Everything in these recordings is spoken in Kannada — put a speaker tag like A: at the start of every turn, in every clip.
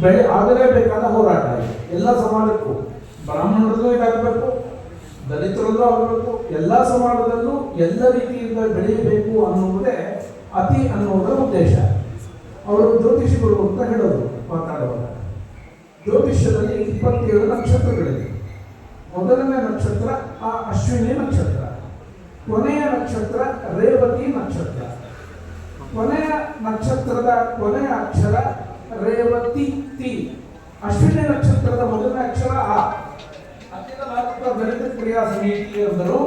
A: ಬೆಳೆ ಆಗಲೇಬೇಕಾದ ಹೋರಾಟ ಇದೆ. ಎಲ್ಲ ಸಮಾಜಕ್ಕೂ, ಬ್ರಾಹ್ಮಣರಲ್ಲೂ ಇದಾಗಬೇಕು, ದಲಿತರಲ್ಲೂ ಆಗಬೇಕು, ಎಲ್ಲ ಸಮಾಜದಲ್ಲೂ ಎಲ್ಲ ರೀತಿಯಿಂದ ಬೆಳೆಯಬೇಕು ಅನ್ನುವುದೇ ಅತಿ ಅನ್ನುವುದರ ಉದ್ದೇಶ. ಅವರು ಜ್ಯೋತಿಷಿಗಳು ಅಂತ ಹೇಳೋದು ಮಾತಾಡುವಾಗ. ಜ್ಯೋತಿಷ್ಯದಲ್ಲಿ ಇಪ್ಪತ್ತೇಳು ನಕ್ಷತ್ರಗಳಿವೆ. ಮೊದಲನೇ ನಕ್ಷತ್ರ ಆ ಅಶ್ವಿನಿ ನಕ್ಷತ್ರ. ಕೊನೆಯ ನಕ್ಷತ್ರ ರೇವತಿ ನಕ್ಷತ್ರ. ಕೊನೆಯ ನಕ್ಷತ್ರದ ಕೊನೆಯ ಅಕ್ಷರ ರೇವತಿ ತಿ ಅಶ್ವಿನಿ ನಕ್ಷತ್ರದ ಮೊದಲನೇ ಅಕ್ಷರ ಆ. ಅಖಿಲ ಭಾರತ ದಲಿತ ಕ್ರಿಯಾ ಸಮಿತಿ ಅಂದರು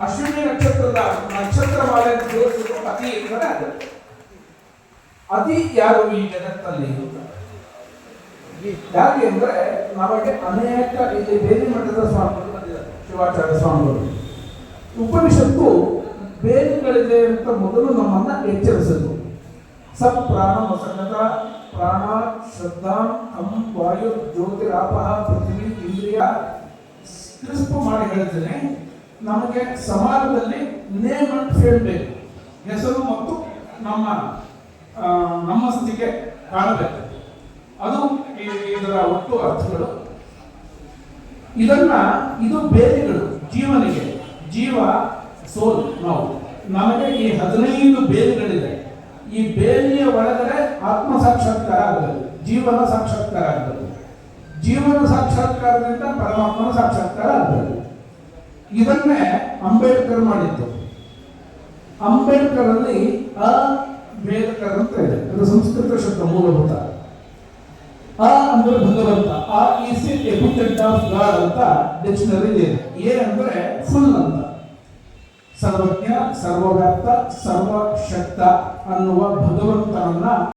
A: ಅಶ್ವಿನಿ ನಕ್ಷತ್ರದ ನಕ್ಷತ್ರ ಮಾಲೆ ಜೋಡಿಸಿದ್ರು ಅತಿ ಎಂದರೆ ಅದು. ಅತಿ ಯಾರು ಈ ಜಗತ್ತಲ್ಲಿ ಯಾಕೆ ಅಂದ್ರೆ ನಮಗೆ ಅನೇಕ ಇಲ್ಲಿ ಬೇಲಿ ಮಠದ ಸ್ವಾಮಿಗಳು ಬಂದಿದ್ದಾರೆ. ಶಿವಾಚಾರ್ಯ ಸ್ವಾಮಿಗಳು. ಉಪನಿಷತ್ತು ಬೇಲಿಗಳಿದೆ ಅಂತ ಮೊದಲು ನಮ್ಮನ್ನ ಎಚ್ಚರಿಸಿದ್ರು. ಸಪ್ರಾಣ ಪ್ರಾಣ ಮಸಕತ ಅಂ ವಾಯು ಜ್ಯೋತಿರಾಪಹ ಪೃಥ್ವಿ ಇಂದ್ರಿಯ ಕ್ರಿಸ್ಪ್ ಮಾಡಿ ಹೇಳ್ತೇನೆ ನಮಗೆ ಸಮಾಜದಲ್ಲಿ ನೇಮ್ ಅಂಡ್ ಫೇಮ್ ಬೇಕು ಹೆಸರು ಮತ್ತು ನಮ್ಮ ನಮ್ಮ ಸ್ಥಿತಿಗೆ ಕಾಣಬೇಕು. ಅದು ಇದರ ಒಟ್ಟು ಅರ್ಥಗಳು. ಇದನ್ನ ಇದು ಬೇರೆಗಳು ಜೀವನಿಗೆ. ಜೀವ ಸೋಲ್, ನಾವು. ನಮಗೆ ಈ ಹದಿನೈದು ಬೇಲಿಗಳಿದೆ. ಈ ಬೇಲಿಯ ಒಳಗಡೆ ಆತ್ಮ ಸಾಕ್ಷಾತ್ಕಾರ ಆಗಬಹುದು ಜೀವನ ಸಾಕ್ಷಾತ್ಕಾರ ಆಗಬಹುದು ಜೀವನ ಸಾಕ್ಷಾತ್ಕಾರದಿಂದ ಪರಮಾತ್ಮನ ಸಾಕ್ಷಾತ್ಕಾರ ಆಗಬಹುದು ಇದನ್ನೇ ಅಂಬೇಡ್ಕರ್ ಮಾಡಿದ್ದು. ಅಂಬೇಡ್ಕರ್ ಅಲ್ಲಿ ಅ ಬೇಡ್ಕರ್ ಅಂತ ಇದೆ. ಅದು ಸಂಸ್ಕೃತ ಶಬ್ದ ಮೂಲಭೂತ. ಆ ಅಂದ್ರೆ ಭಗವಂತ. ಆ ಈಸ್ ಎಪಿಟೆಂಟ್ ಆಫ್ ಗಾಡ್ ಅಂತ ಡಿಕ್ಷನರಿ ಇದೆ. ಅಂತ ಸರ್ವಜ್ಞ ಸರ್ವವ್ಯಾಪ್ತ ಸರ್ವಶಕ್ತ ಅನ್ನುವ ಭಗವಂತನನ್ನ